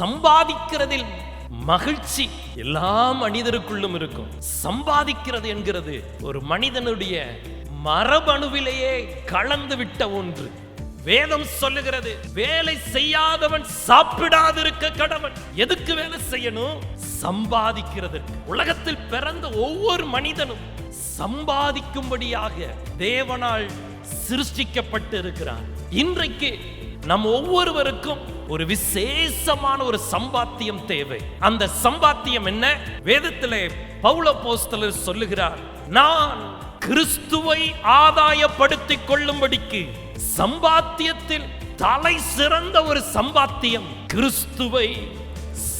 சம்பாதிக்கிறதில் மகிழ்ச்சி எல்லா மனிதருக்குள்ளும் இருக்கும். சம்பாதிக்கிறது என்கிறது ஒரு மனிதனுடைய மரபணுவிலேயே கலந்து விட்ட ஒன்று. வேதம் சொல்லுகிறது வேலை செய்யாதவன் சாப்பிடாதிருக்க கடவன். எதுக்கு வேலை செய்யணும்? சம்பாதிக்கிறதற்கு. உலகத்தில் பிறந்த ஒவ்வொரு மனிதனும் சம்பாதிக்கும்படியாக தேவனால் சிருஷ்டிக்கப்பட்டு இருக்கிறான் இன்றைக்கு நம் ஒவ்வொருவருக்கும் ஒரு விசேஷமான ஒரு சம்பாத்தியம் தேவை. அந்த சம்பாத்தியம் என்ன? வேதத்திலே பௌல போஸ்தலர் சொல்லுகிறார் நான் கிறிஸ்துவை ஆதாயப்படுத்திக் கொள்ளும்படிக்கு சம்பாத்தியத்தில் தலை சிறந்த ஒரு சம்பாத்தியம் கிறிஸ்துவை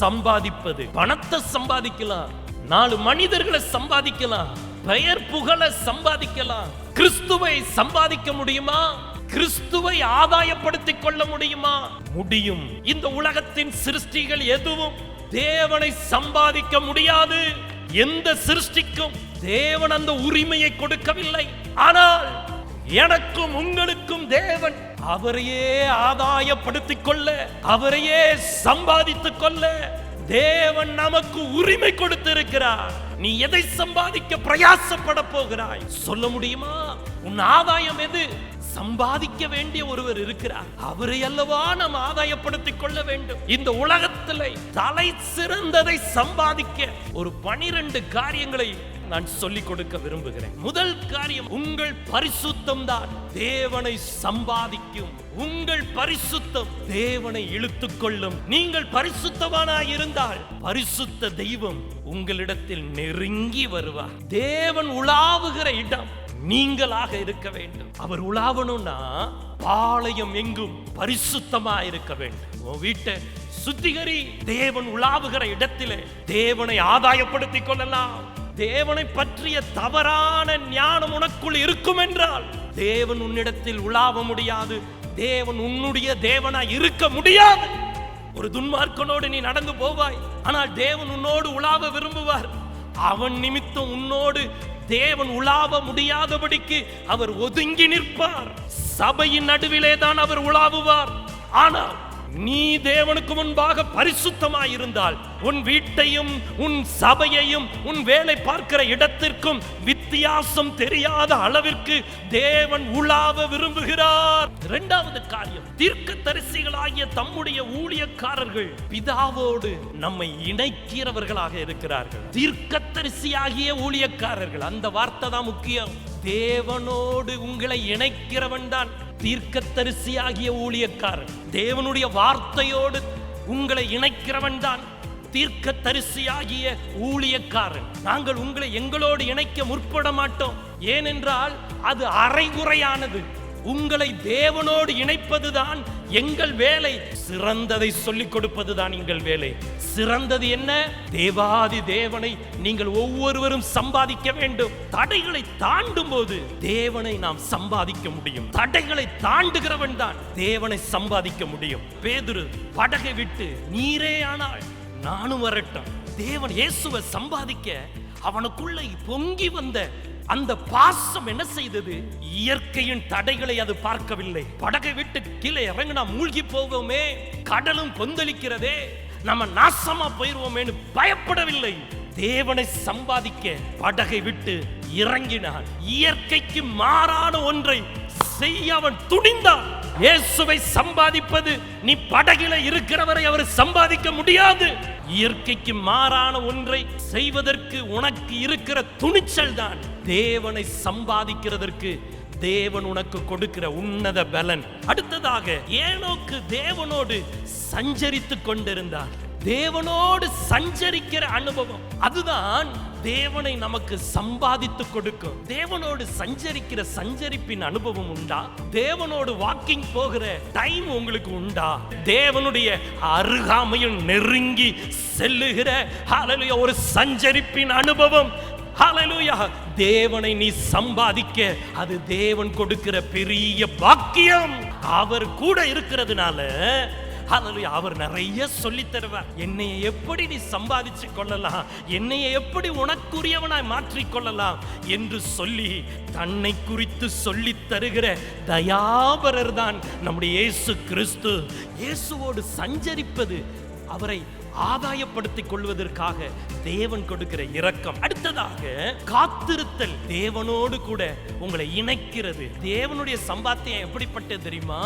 சம்பாதிப்பது. பணத்தை சம்பாதிக்கலாம் நாலு மனிதர்களை சம்பாதிக்கலாம் பெயர் புகழ சம்பாதிக்கலாம். கிறிஸ்துவை சம்பாதிக்க முடியுமா? கிறிஸ்துவை ஆதாயப்படுத்திக் கொள்ள முடியுமா? முடியும். இந்த உலகத்தின் சிருஷ்டிகள் எதுவும் தேவனை சம்பாதிக்க முடியாது. எந்த சிருஷ்டிக்கும் தேவன் அந்த உரிமையை கொடுக்கவில்லை. ஆனால் எனக்கும் உங்களுக்கும் தேவன் அவரையே ஆதாயப்படுத்திக் கொள்ள அவரையே சம்பாதித்துக் கொள்ள தேவன் நமக்கு உரிமை கொடுத்திருக்கிறார். நீ எதை சம்பாதிக்க பிரயாசப்பட போகிறாய்? சொல்ல முடியுமா? உன் ஆதாயம் எது? சம்பாதிக்க வேண்டிய ஒருவர் இருக்கிறார். அவரை அல்லவா நாம் ஆதாயப்படுத்திக் கொள்ள வேண்டும்? இந்த உலகத்தில் தலை சிறந்ததை சம்பாதிக்க ஒரு பனிரெண்டு காரியங்களை நான் சொல்லிக் கொடுக்க விரும்புகிறேன். முதல் காரியம் உங்கள் பரிசுத்தம் தான். தேவனை சம்பாதிக்கும். உங்கள் பரிசுத்தம் தேவனை இழுத்துக் கொள்ளும். நீங்கள் பரிசுத்தவானா இருந்தால் பரிசுத்த தெய்வம் உங்களிடத்தில் நெருங்கி வருவார். தேவன் உலாவுகிற இடம். நீங்களாக இருக்க வேண்டும். அவர் உலாவணும்னா பாளையம் எங்கும் பரிசுத்தமா இருக்க வேண்டும். உன் வீட்டை சுத்திகரி தேவன் உலாவுகிற இடத்திலே தேவனை ஆதாயப்படுத்திக் கொள்ளலாம். தேவனை பற்றிய தவறான ஞானம் உனக்குள் இருக்கும் என்றால் தேவன் உன்னிடத்தில் உலாவ முடியாது. தேவன் உன்னுடைய தேவனா இருக்க முடியாது. ஒரு துன்மார்க்கனோடு நீ நடந்து போவாய். ஆனால் தேவன் உன்னோடு உலாவ விரும்புவார். அவன் நிமித்தம் உன்னோடு தேவன் உலாவ முடியாதபடிக்கு அவர் ஒதுங்கி நிற்பார். சபையின் நடுவிலே தான் அவர் உலாவுவார். ஆனால் நீ தேவனுக்கு முன்பாக பரிசுத்தமாய் இருந்தால் உன் வீட்டையும் உன் சபையையும் உன் வேலை பார்க்கிற இடத்திற்கும் வித்தியாசம் தெரியாத அளவிற்கு தேவன் உலாவ விரும்புகிறார். இரண்டாவது காரியம் தீர்க்க தரிசிகளாகிய தம்முடைய ஊழியக்காரர்கள் பிதாவோடு நம்மை இணைக்கிறவர்களாக இருக்கிறார்கள். தீர்க்க தரிசியாகிய ஊழியக்காரர்கள் அந்த வார்த்தை தான் முக்கியம். தேவனோடு உங்களை இணைக்கிறவன் தான். தீர்க்கத்தரிசியாகிய ஊழியக்காரன். தேவனுடைய வார்த்தையோடு உங்களை இணைக்கிறவன் தான் தீர்க்க தரிசியாகிய ஊழியக்காரன். நாங்கள் உங்களை எங்களோடு இணைக்க முற்பட மாட்டோம். ஏனென்றால் அது அரைகுறையானது. உங்களை தேவனோடு இணைப்பதுதான் எங்கள் வேலை. சிறந்ததை சொல்லிக் கொடுப்பதுதான் எங்கள் வேலை. சிறந்தது என்ன? தேவாதி தேவனை நீங்கள் ஒவ்வொருவரும் சம்பாதிக்க வேண்டும். தடைகளை தாண்டும் போது தேவனை நாம் சம்பாதிக்க முடியும். தடைகளை தாண்டுகிறவன் தான் தேவனை சம்பாதிக்க முடியும். பேதுரு படகை விட்டு நீரே ஆனால் நானும் வரட்டும். தேவன் இயேசுவை சம்பாதிக்க அவனுக்குள்ள பொங்கி வந்த அந்த பாசம் என்ன செய்தது? இயற்கையின் தடைகளை அது பார்க்கவில்லை. படகை விட்டு கீழே இறங்கினா மூழ்கி போவோமே. கடலும் கொந்தளிக்கிறதே. நம்ம நாசமா போயிருவோமேன்னு பயப்படவில்லை. தேவனை சம்பாதிக்க படகை விட்டு இறங்கினான். இயற்கைக்கு மாறான ஒன்றை செய்ய அவன் துணிந்தான். இயேசுவை சம்பாதிப்பது நீ படகில இருக்கிறவரை அவர் சம்பாதிக்க முடியாது. இயற்கைக்கு மாறான ஒன்றை செய்வதற்கு உனக்கு இருக்கிற துணிச்சல் தான். தேவனை சம்பாதிக்கிறதற்கு தேவன் உனக்கு கொடுக்கிற உன்னத பலன். அடுத்ததாக ஏனோக்கு தேவனோடு சஞ்சரித்து கொண்டிருந்தார். தேவனோடு சஞ்சரிக்கிற அனுபவம். அதுதான் தேவனை நமக்கு சம்பாதித்து கொடுக்கும். தேவனோடு சஞ்சரிக்கிற சஞ்சரிப்பின் அனுபவம் உண்டா? தேவனோடு வாக்கிங் போகிற டைம் உங்களுக்கு உண்டா? தேவனுடைய அருகாமையில் நெருங்கி செல்லுகிற ஒரு சஞ்சரிப்பின் அனுபவம். ஹalleluya தேவனை நீ சம்பாதிக்க அது தேவன் கொடுக்கிற பெரிய பாக்கியம். அவர் கூட இருக்கிறதுனால ஹலலுயா அவர் நிறைய சொல்லி தருவார் என்னைய எப்படி நீ சம்பாதிச்சு கொள்ளலாம்? என்னைய எப்படி உனக்குரியவனாய் மாற்றிக்கொள்ளலாம் என்று சொல்லி தன்னை குறித்து சொல்லி தருகிற தயாபரர் தான் நம்முடைய இயேசு கிறிஸ்து. இயேசுவோடு சஞ்சரிப்பது அவரை ஆதாயப்படுத்திக் கொள்வதற்காக தேவன் கொடுக்கிற இரக்கம். அடுத்ததாக காத்திருத்தல் தேவனோடு கூட உங்களை இணைக்கிறது. தேவனுடைய சம்பாத்தியம் எப்படிப்பட்டது தெரியுமா?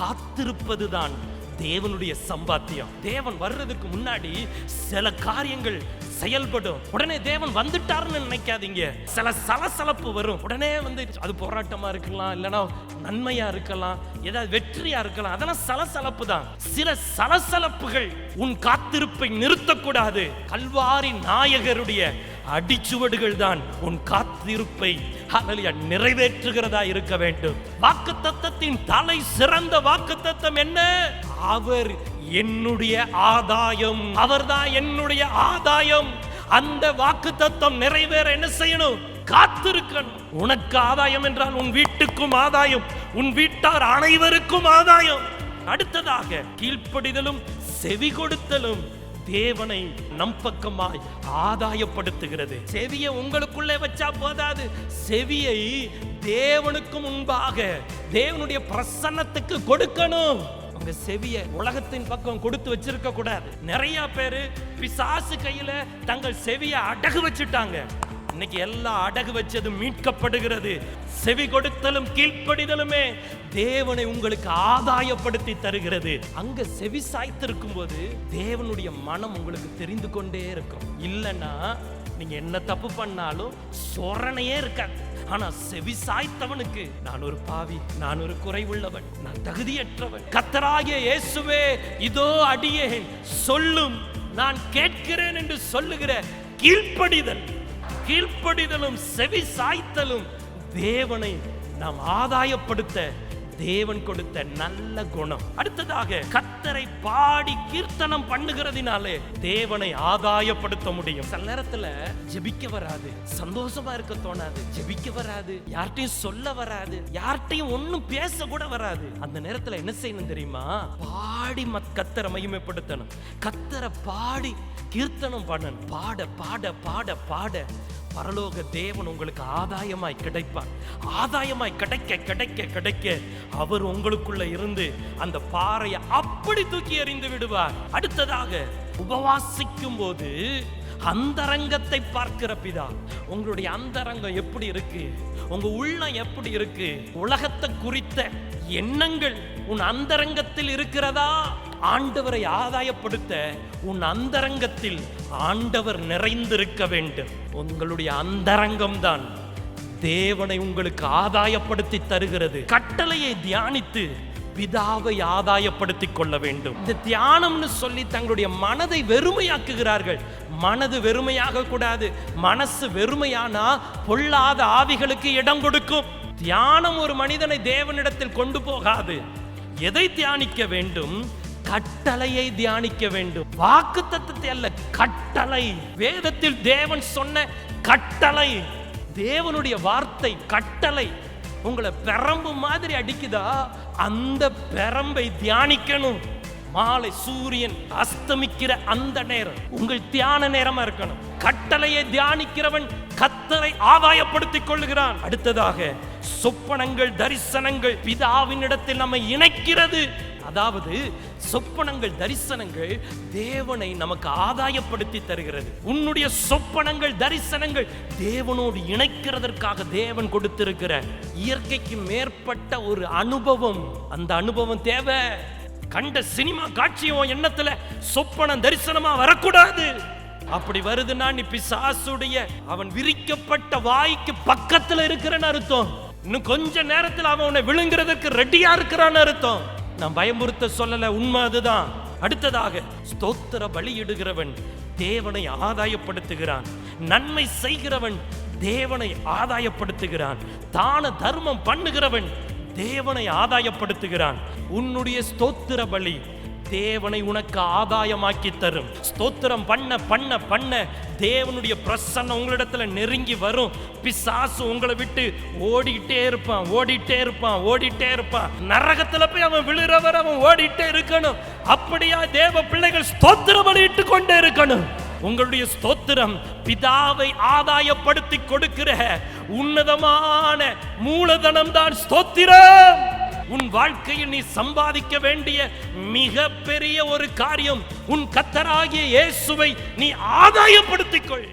காத்திருப்பதுதான் தேவனுடைய சம்பாத்தியம். தேவன் வர்றதுக்கு முன்னாடி சில காரியங்கள் செயல்படும். உடனே தேவன் வந்துட்டாருன்னு நினைக்காதீங்க. சில சலசலப்பு வரும். உடனே வந்து அது போராட்டமா இருக்கலாம் இல்லைன்னா நன்மையா இருக்கலாம் ஏதாவது வெற்றியா இருக்கலாம். அதெல்லாம் சலசலப்பு தான். சில சலசலப்புகள் உன் காத்திருப்பை நிறுத்தக்கூடாது. கல்வாரி நாயகருடைய அடிச்சுவடுகள் தான் உன் காத்திருப்பை நிறைவேற்றுகிறதா இருக்க வேண்டும். வாக்கு தத்தத்தின் தலை சிறந்த வாக்கு தத்தம் என்ன? அவர் என்னுடைய ஆதாயம். அவர்தான் என்னுடைய ஆதாயம். அந்த வாக்கு தத்துவம் நிறைவேற என்ன செய்யணும்? காத்திருக்கணும். உனக்கு ஆதாயம் என்றால் உன் வீட்டுக்கும் ஆதாயம். உன் வீட்டார் அனைவருக்கும் ஆதாயம். அடுத்ததாக கீழ்ப்படிதலும் செவி கொடுத்தலும் தேவனை நம் பக்கமாய் ஆதாயப்படுத்துகிறது. செவியை உங்களுக்குள்ளே வச்சா போதாது. செவியை தேவனுக்கு முன்பாக தேவனுடைய பிரசன்னத்துக்கு கொடுக்கணும். உங்க செவிய உலகத்தின் பக்கம் கொடுத்து வச்சிருக்க கூடாது. நிறைய பேரு பிசாசு கையில தங்கள் செவிய அடகு வச்சுட்டாங்க. இன்னைக்கு எல்லா அடகு வச்சதும் மீட்கப்படுகிறது. செவி கொடுத்தலும் கீழ்ப்படிதலுமே தேவனை உங்களுக்கு ஆதாயப்படுத்தி தருகிறது. அங்க செவி சாய்த்திருக்கும் போது தேவனுடைய மனம் உங்களுக்கு தெரிந்து கொண்டே இருக்கும். இல்லைன்னா நீங்க என்ன தப்பு பண்ணாலும் சொரணையே இருக்காது. ஆனா செவி சாய்த்தவனுக்கு நான் ஒரு பாவி நான் ஒரு குறைவுள்ளவன் நான் தகுதியற்றவன். கத்தராகிய இயேசுவே இதோ அடியேன். சொல்லும் நான் கேட்கிறேன் என்று சொல்லுகிற கீழ்ப்படிதல் கீழ்ப்படிதலும் செவி சாய்த்தலும் தேவனை நாம் ஆதாயப்படுத்த தேவன் கொடுத்த நல்ல குணம். அடுத்ததாக கத்தரை பாடி கீர்த்தனம் பண்ணுகிறதுனாலே தேவனை ஆதாயப்படுத்த முடியும். சில நேரத்துல ஜெபிக்க வராது சந்தோஷமா இருக்க தோணாது ஜெபிக்க வராது யார்கிட்டயும் சொல்ல வராது யார்கிட்டயும் ஒன்னும் பேச கூட வராது. அந்த நேரத்துல என்ன செய்யணும் தெரியுமா? பாடி மத் கத்தரை மகிமைப்படுத்தணும். கத்தரை பாடி கீர்த்தனம் பண்ணணும். பாட பாட பாட பாட. பரலோக தேவன் உங்களுக்கு ஆதாயமாய் கிடைப்பார். ஆதாயமாய் கிடைக்க கிடைக்க கிடைக்க அவர் உங்களுக்குள்ள இருந்து அந்த பாறையை அப்படி தூக்கி எறிந்து விடுவார். அடுத்ததாக உபவாசிக்கும் போது அந்தரங்கத்தை பார்க்கிற பிதா உங்களுடைய அந்தரங்கம் எப்படி இருக்கு? உங்க உள்ளம் எப்படி இருக்கு? உலகத்தை குறித்த எண்ணங்கள் உன் அந்தரங்கத்தில் இருக்கிறதா? ஆண்டவரை ஆதாயப்படுத்த உன் அந்தரங்கத்தில் ஆண்டவர் நிறைந்திருக்க வேண்டும். உங்களுடைய அந்தரங்கம் தான் தேவனை உங்களுக்கு ஆதாயப்படுத்தி தருகிறது. கட்டளையை தியானித்து பிதாவை ஆதாயப்படுத்திக் கொள்ள வேண்டும். இந்த தியானம்னு சொல்லி தங்களுடைய மனதை வெறுமையாக்குகிறார்கள். மனது வெறுமையாக கூடாது. மனசு வெறுமையானா பொல்லாத ஆவிகளுக்கு இடம் கொடுக்கும். தியானம் ஒரு மனிதனை தேவனிடத்தில் கொண்டு போகாது. எதை தியானிக்க வேண்டும்? கட்டளையை தியானிக்க வேண்டும். வாக்கு தத்துவத்தை அல்ல கட்டளை. வேதத்தில் தேவன் சொன்ன கட்டளை. தேவனுடைய வார்த்தை கட்டளை. உங்களை பெரம்பு மாதிரி அடிக்குதா? அந்த பெரம்பை தியானிக்கணும். மாலை சூரியன் அஸ்தமிக்கிற அந்த நேரம் உங்கள் தியான நேரமா இருக்கணும். கட்டளையை தியானிக்கிறவன் கத்தரை ஆதாயப்படுத்திக் கொள்ளுகிறான். அடுத்ததாக சொப்பனங்கள் தரிசனங்கள் பிதாவின் இடத்தில் நம்மை இணைக்கிறது. அதாவது சொப்பனங்கள் தரிசனங்கள் தேவனை நமக்கு ஆதாயப்படுத்தி தருகிறது. உன்னுடைய சொப்பனங்கள் தரிசனங்கள் தேவனோடு இணைக்கிறதற்காக தேவன் கொடுத்திருக்கிற இயற்கைக்கு மேற்பட்ட ஒரு அனுபவம். அந்த அனுபவம் தேவை. கண்ட சினிமா காட்சியும் எண்ணத்துல சொப்பனம் தரிசனமா வரக்கூடாது. அப்படி வருதுன்னா நீ பிசாசுடைய அவன் விரிக்கப்பட்ட வாய்க்கு பக்கத்துல இருக்கிறன்னு அர்த்தம். இன்னும் கொஞ்ச நேரத்தில் அவன் உன்னை விழுங்குறதுக்கு ரெடியா இருக்கிறான்னு அர்த்தம். நான் பயமுறுத்த சொல்லல உண்மை அதுதான். அடுத்ததாக ஸ்தோத்திர பலியிடுகிறவன் தேவனை ஆதாயப்படுத்துகிறான். நன்மை செய்கிறவன் தேவனை ஆதாயப்படுத்துகிறான். தான தர்மம் பண்ணுகிறவன் தேவனை ஆதாயப்படுத்துகிறான். உன்னுடைய ஸ்தோத்திர பலி தேவனை உனக்கு ஆதாயமாக்கி தரும். ஸ்தோத்திரம் பண்ண பண்ண பண்ண தேவனுடைய பிரசன்னம் உங்களிடத்துல நெருங்கி வரும். பிசாசு உங்களை விட்டு ஓடிட்டே இருப்பான் ஓடிட்டே இருப்பான் ஓடிட்டே இருப்பான். நரகத்துல போய் அவன் விழுறவர் அவன் ஓடிட்டே இருக்கணும். அப்படியா தேவ பிள்ளைகள் ஸ்தோத்திர பண்ணிட்டு கொண்டே இருக்கணும். உங்களுடைய ஸ்தோத்திரம் பிதாவை ஆதாயப்படுத்தி கொடுக்கிற உன்னதமான மூலதனம் தான் ஸ்தோத்திரம். உன் வாழ்க்கையில் நீ சம்பாதிக்க வேண்டிய மிக பெரிய ஒரு காரியம் உன் கத்தராகிய இயேசுவை நீ ஆதாயப்படுத்திக் கொள்.